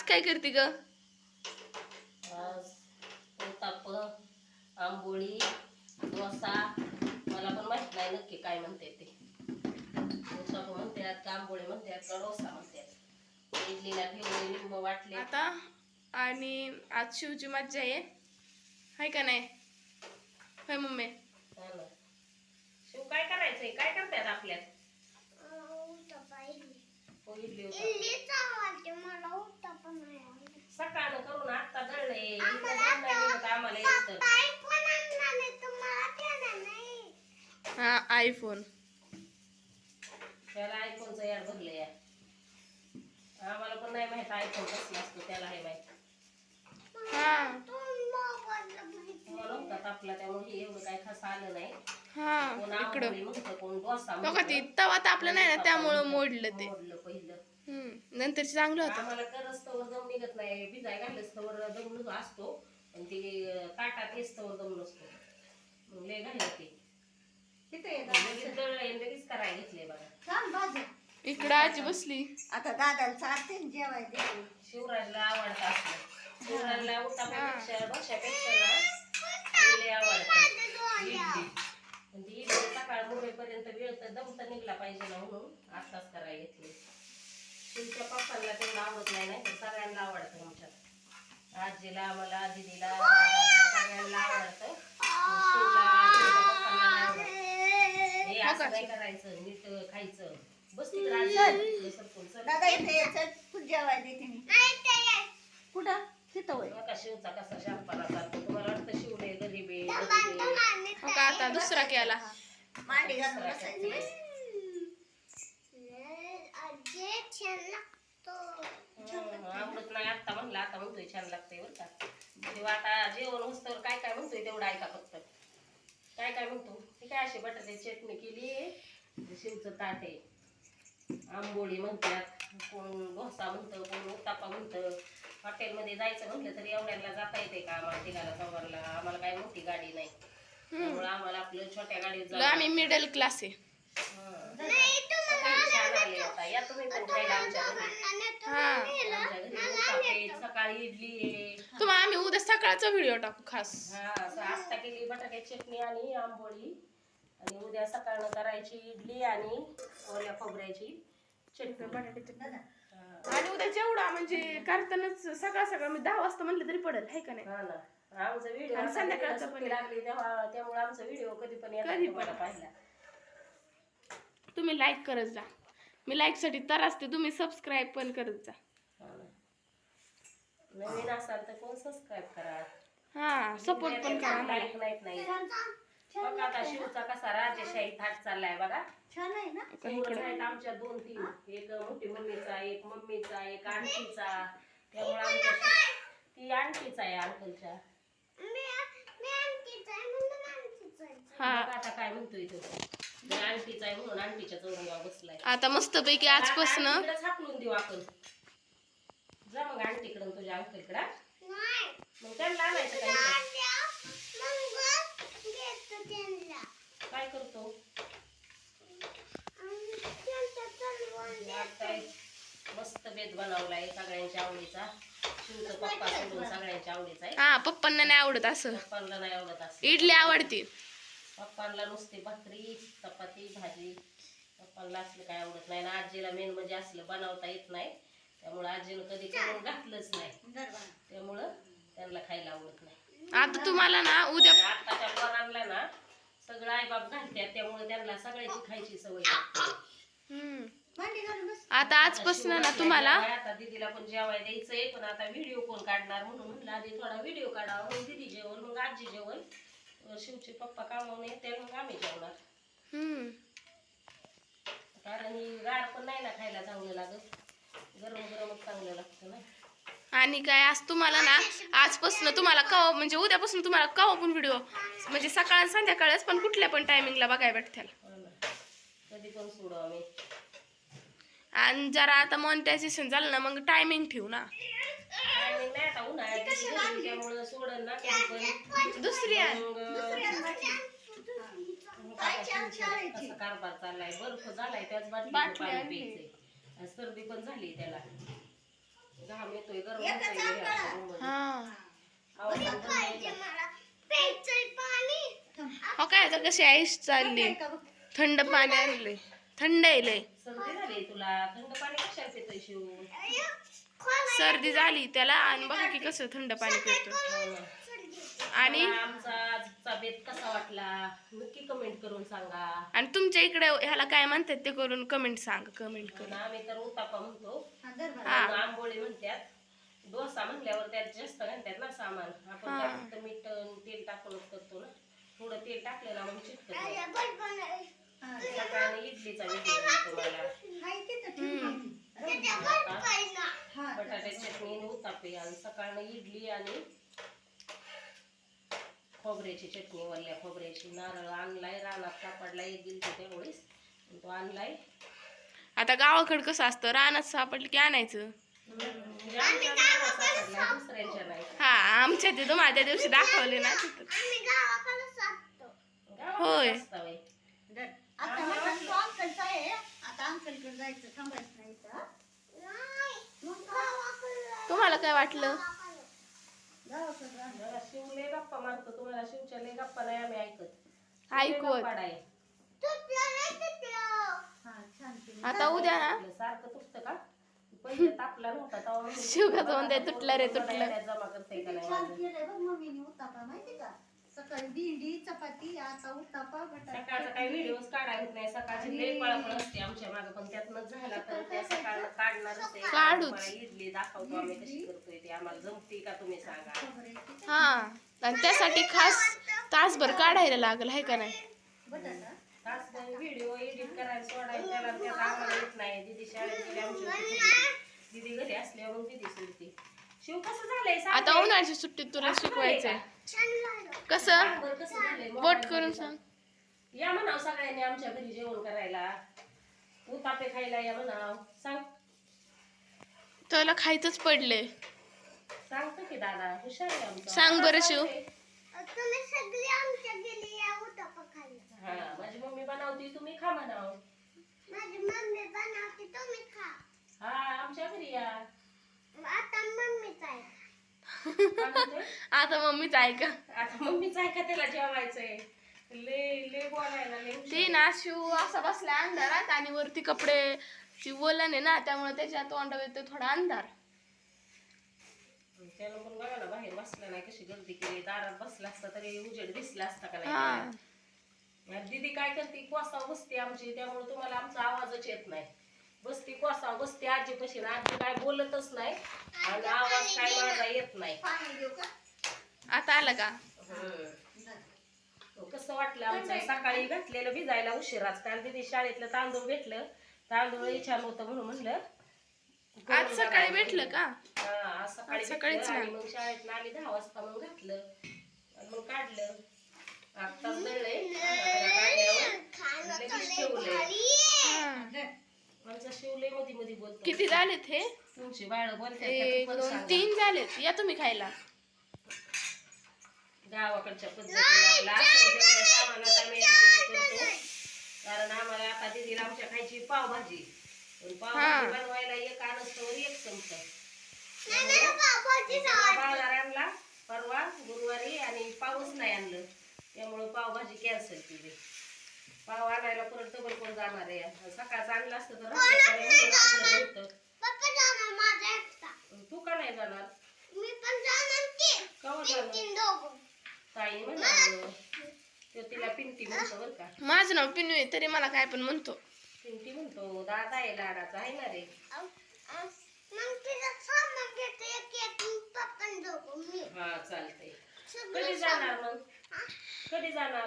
आज काय करते ग? आंबोळी डोसा. मला पण माहीत नाही नक्की काय म्हणते ते. उत्ताप म्हणतात का आंबोळी म्हणतात का डोसा म्हणतात. इडलीला ठेवले लिंबू वाटले. आता आणि आज शिवची मज्जा आहे. हाय का नाही? होय मम्मी. हा ना. शिव काय करायचंय? काय करतात आपल्यात? हो, इडली. सकाळनं करून आता दळले इथं दळ नाही निघत आम्हाला येतं हा आयफोन त्याला आयफोनचं याड भरले या आम्हाला पण नाही माहीत आयफोन कसला असतो त्याला हे माहीत. हा मला होता तापला त्यामुळे हे एवढं काय खास आलं नाही. हा इकडं. डोसा बघा ती. तवा तापलं नाही ना त्यामुळं मोडलं ते. पहिलं. हम्म नंतर चांगलं होतं. आम्हाला करस्तवर दम निघत नाही. भिजाय घालस्तवर असतो. पण ते ताटात येस्तवर मग लय ते. लगेच आणि करायला घेतले बघा. इकडं आजी बसली. आता दादाला चालते ना जेवाय दे. शिवराजला आवडतं असलं. शिवराजला उठापेक्षा ना हे लय आवडतं. ती इडली. मुंबईपर्यंत वेळ तर दम तर निघला पाहिजे ना म्हणून आत्ताच करायला घेतली. तुमच्या पप्पांना तेवढं आवडत नाही नाही तर सगळ्यांना आवडतं आमच्यात. आजीला आम्हाला दीदीला सगळ्यांना आवडतं. हे करायचं नीट खायचं. बस तिकडे आजी सरकून चल. दादा इथे ये, चल. तू जेवाय देते मी. कुठं? शिवचा कसा शांतपणा चालतो तुम्हाला वाटतं शिवले गरीब. हो आता दुसरा केला. मांडी घालून बसायची आवडत नाही आता म्हणलं आता म्हणतोय छान लागतंय बरं का. तेव्हा आता जेवण होस्तवर काय काय म्हणतोय तेवढं ऐका फक्त. काय काय म्हणतो? ती काय अशी चटणी केली? शिवचं ताट आहे. आंबोळी म्हणतात कोण डोसा म्हणतं कोण उत्तापा म्हणतं. हॉटेलमध्ये जायचं म्हटलं तरी एवढ्यांना जाता येते का? आम्हाला तिघाला चौघाला आम्हाला काय मोठी गाडी नाही. त्यामुळे आम्हाला आपलं छोट्या गाडीत आम्ही मिडल क्लास आहे. हं. सकाळी छान आले आता या तुम्ही पण खायला आमच्या घरी हा आमच्या घरी उत्तापे आहेत, सकाळी इडली आहे तुम्हा आम्ही उद्या सकाळचा व्हिडिओ टाकू खास. हा असं आत्ता केली बटाट्याची चटणी आणि आंबोळी. आणि उद्या सकाळनं करायची इडली आणि ओल्या खोबऱ्याची चटणी. आणि उद्या जेवढा म्हणजे करतानाच सकाळ सकाळ मी दहा वाजता म्हणलं तरी पडेल हाय का नाही? हा ना. आमचा व्हिडिओ आणि संध्याकाळचा पण. लागली तेव्हा त्यामुळे आमचा व्हिडिओ कधी पण येतात कधी तुम्हाला पण. पाहिला तुम्ही लाईक करत जा. मी लाईकसाठी तर असते तुम्ही सबस्क्राईब पण करत जा. हा. ना. नवीन असाल तर कोण सबस्क्राईब करा हा सपोर्ट पण करा. मला लाईक नाहीत नाही बघा आता शिवचा कसा राजेशाही थाट चाललाय बघा. छान आहे ना? शिवच आहेत आमच्या दोन तीन. एक मोठी मम्मीचा एक मम्मीचा एक आंटीचा. त्यामुळे आमच्या ती आंटीचा आहे अंकलच्या. हा. बघा आता काय म्हणतोय तो. मी आंटीचा आहे म्हणून आंटीच्या चौरंगावर बसलाय. आता मस्तपैकी आजपासून हाकलून देऊ आपण. जा मग आंटीकडं तुझ्या अंकलकडं मग त्यांना आणायचं काय इथं? काय करतो? आता एक मस्त बेत बनवलाय सगळ्यांच्या आवडीचा. पप्पा सोडून सगळ्यांच्या आवडीचा आहे. हा पप्पांना नाही आवडत असं. पप्पांना नाही आवडत असं. इडली आवडते. पप्पांना नुसती भाकरी चपाती भाजी. पप्पांना असलं काय आवडत नाही. ना आजीला मेन म्हणजे असलं बनवता येत नाही. त्यामुळं आजीनं कधी करून घातलंच नाही. त्यामुळं त्यांना खायला आवडत नाही. आता तुम्हाला ना उद्या आणि आत्ताच्या पोरांना ना सगळं आईबाप घालतात त्यामुळे त्यांना सगळ्याची खायची सवय आता आजपासून ना तुम्हाला आता दीदीला पण जेवाय द्यायचंय. पण आता व्हिडिओ कोण काढणार म्हणून म्हणलं आधी थोडा व्हिडिओ काढावा. मग दीदी जेवण मग आजी जेवण. शिवचे पप्पा कामावून येते मग आम्ही जेवणार. कारण ही गार पण नाही ना खायला चांगलं लागत. गरम गरमच चांगलं लागतं ना. आणि काय आज तुम्हाला ना आजपासून तुम्हाला कवा म्हणजे उद्यापासून तुम्हाला कवा पण व्हिडिओ म्हणजे सकाळ संध्याकाळच पण कुठल्या पण टायमिंगला बघायला भेटतील. हो. कधी पण सोडू आम्ही. आणि जरा आता मॉनिटायझेशन झालं ना मग टायमिंग ठेवू ना. टायमिंग नाही आता उन्हाळ्यात दीदी घरी त्यामुळं सोडन ना कधी पण दुसरी मग आता कसा कारभार चाललाय? बर्फ झालाय त्याच बाटली बाटली पाणी आणली. प्यायचंय. आणि सर्दी पण झाली त्याला. घाम येतोय गरम होतंय. हा. आवाज बंद नाही ना. हो काय आता कशी आईश चालली? थंड पाणी आणलंय. थंड येलय सर्दी तुला? थंड पाणी कशाला पितोय शिव? सर्दी झाली त्याला आणि बघा की कसं थंड पाणी पितो हो. आणि? आमचा आजचा बेत कसा वाटला? नक्की कमेंट करून सांगा. आणि तुमच्या इकडे ह्याला काय म्हणतात ते करून कमेंट सांग कमेंट करून. आम्ही तर उतापा म्हणतो. आंबोळी म्हणतात. डोसा म्हणल्यावर त्यात जास्त घालतात ना सामान. आपण हा. मीठ तेल टाकूनच करतो ना. थोडं तेल टाकलं ना मग चिटकत सकाळी इडलीचा तुम्हाला. हा, बटाटे चटणी आणि उतापे आणि सकाळनं इडली आणि खोबऱ्याची चटणी वल्ल्या खोबऱ्याची. नारळ आणलाय रानात सापडला एक दिलतो त्यावेळेस. तो आणलाय. आता गावाकडे कसं असतं? रानात सापडलं की आणायचं. म्हणजे सापडलाय दुसऱ्यांच्या नाही. हा आमच्या तिथं माझ्या दिवशी दाखवले ना तिथं होय. गावाकडे असतं बाई. धर. आता म्हटलं तो अंकलचा आहे आता थांबायचं नाही हा? मग तुम्हाला काय वाटलं? गावाकडं शिव लय गप्पा मारतो. तुम्हाला शिवच्या लय गप्पा नाही आम्ही ऐकत. ऐकवत. पाडाय हा, छान केलं. आता उद्या ना? सारखं तुटतं का? पहिले तापला नव्हता तेव्हा शिवगाचं म्हणते, तुटलं रे, तुटलं. जमा करते का नाही छान माझं. केलंय बघ मम्मीने उत्तापा माहिती का? सकाळी भेंडी चपाती आता उत्तापा सकाळचा काही व्हिडिओज काढायला होत नाही. सकाळची लय पळापळ असते आमच्या मागे. पण त्यातनं झाला तर त्या सकाळनं काढणारच आहे. काढूच. तुम्हाला इडली दाखवतो आम्ही कशी करतोय ते. आम्हाला जमते का तुम्ही सांगा. हा. आणि त्यासाठी खास तासभर काढायला लागल आहे का नाही? बटाटा तास व्हिडिओ एडिट करायला सोडायला त्याला त्यात आम्हाला येत नाही. दिदी शाळेत गेली आमची होती सुट्टी. दिदी घरी असल्यावर मग दिदी शिव कसं झालंय? सांग आता. उन्हाळ्याची सुट्टीत तुला शिकवायचंय. कसं? बोट करून सांग. या म्हणाव सगळ्यांनी आमच्या घरी जेवण करायला. उतापे खायला या म्हणाव. सांग. तुला खायचंच पडले. सांगतो की दादा हुशार आहे आमचा. सांग बरं शिव. हा माझी मम्मी बनवती तुम्ही खा म्हणाव. हा आमच्या घरी या. काय म्हणते? आता मम्मीच ऐका. आता मम्मीच आहे का त्याला जेवायचंय. ले ले बोलायला ती ना शिव असा बसला अंधारात आणि वरती कपडे ची वलन आहे ना त्यामुळे त्याच्या तोंडावर येतो थोडा अंधार. त्यानं पण बघा ना बाहेर बसला नाही कशी गर्दी केली दारात बसला असता तरी उजेड दिसला असता का नाही? दीदी काय करते कोसाव बसते आमची त्यामुळे तुम्हाला आमचा आवाजच येत नाही. बसती कोसाव बसते आजी ना आजी काय बोलतच नाही आणि आवाज काय माझा येत नाही. आता आलं का. तो कसं वाटलं आमचं? सकाळी घातलेलं भिजायला उशिराच. कारण तिथे शाळेतलं तांदूळ भेटलं. तांदूळ छान होतं म्हणून म्हणलं आज सकाळी भेटलं का? हा, आज सकाळी सकाळीच मग शाळेत आली दहा वाजता मग घातलं. मग काढलं. आत्ताच दळलंय. ठेवलंय. हा. आमचा शिवलंयमध्ये मध्ये बोलतो किती झालेत हे? तुमची बाळ एक दोन. तीन झालेत. या तुम्ही खायला. गावाकडच्या सामानात आम्ही adjust करतो. कारण आम्हाला आता दिदीला आमच्या खायची पावभाजी. पण पावभाजी बनवायला एक आणस्तवर एक चमचा. बाजार आणला परवा गुरुवारी आणि पाऊस नाही आणलं. त्यामुळं पावभाजी कॅन्सल केली. पाव आणायला परत डबल कोण जाणार आहे. आणि सकाळचं आणलं असतं तर तू का नाही जाणार? कवा जाणार? ताई म्हणाल. तो तिला पिंटी म्हणतो बरं का. माझं नाव पिनू आहे तरी मला काय पण म्हणतो. पिंटी म्हणतो दादा आहे लाडाचा आहे ना रे. हा चालतंय. कधी जाणार मग? कधी जाणार?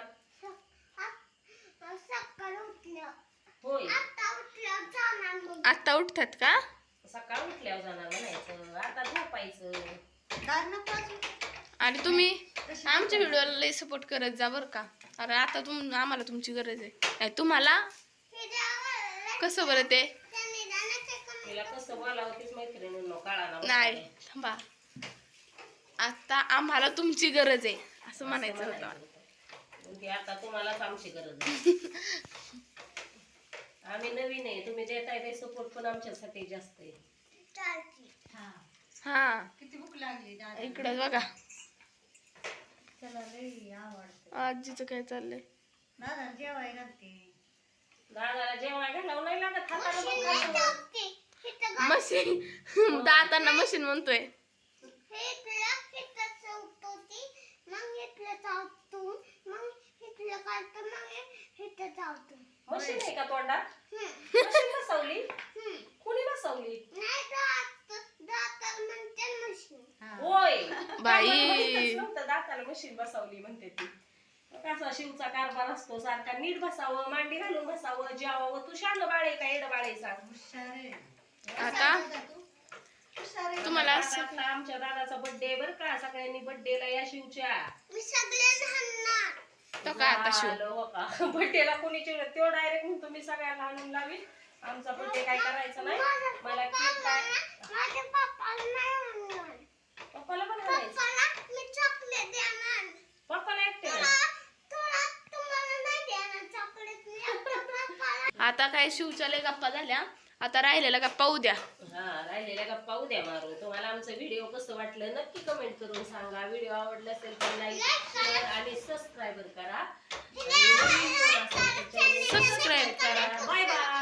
होय. आत्ता उठतात का? सकाळ उठल्यावर जाणार म्हणायचं. आता झोपायचं. आणि तुम्ही? आमच्या व्हिडिओला लई सपोर्ट करत जा बरं का. अरे आता तुम आम्हाला तुमची गरज आहे. नाही तुम्हाला? कसं बरं ते? तिला कसं बोलावं तीच मैत्रिणींनो कळा नाही थांबा. आता आम्हाला तुमची गरज आहे असं म्हणायचं होतं. आता तुम्हालाच आमची गरज आहे. आम्ही नवीन आहे तुम्ही देताय ते सपोर्ट पण आमच्यासाठी जास्त आहे. हा. हा. किती भूक लागली दादा? इकडं बघा. त्याला लई आवडतं. आजीचं काय चाललंय? दादा जेवाय घालते. दादाला जेव्हा घालावं नाही लागत हाताला पण. मशीन दातांना मशीन म्हणतोय. मशीन आहे का तोंडात? मशीन बसवली? कुणी बसवली? हा. होय. बाई. आम्हाला माहीतच नव्हतं दाताला मशीन बसवली म्हणते ती. कसा शिवचा कारभार असतो सारखा नीट बसावं मांडी घालून बसावं जेवावं. तू शान बाळे का एड बाळे सांग. आता? तुम्हाला आता असं आमच्या दादाचा बर्थडे बर का सगळ्यांनी बर्थडेला या शिवच्या. तो काय आता शिव? बर्थडेला कोणी चिडत तो डायरेक्ट म्हणतो मी सगळ्यांना आणून लावीन. आमचा बर्थडे काय करायचा नाही. मला केक काय पप्पाला पण आणायचं. पप्पाला एकटे आता काय शिवच्या लय गप्पा झाल्या. आता राहिलेल्या गप्पा उद्या. हा राहिलेल्या गप्पा उद्या मारू. तुम्हाला आमचं व्हिडिओ कसं वाटलं नक्की कमेंट करून सांगा. व्हिडिओ आवडला असेल तर लाईक शेअर आणि सबस्क्राईब करा. सबस्क्राईब करा. Bye bye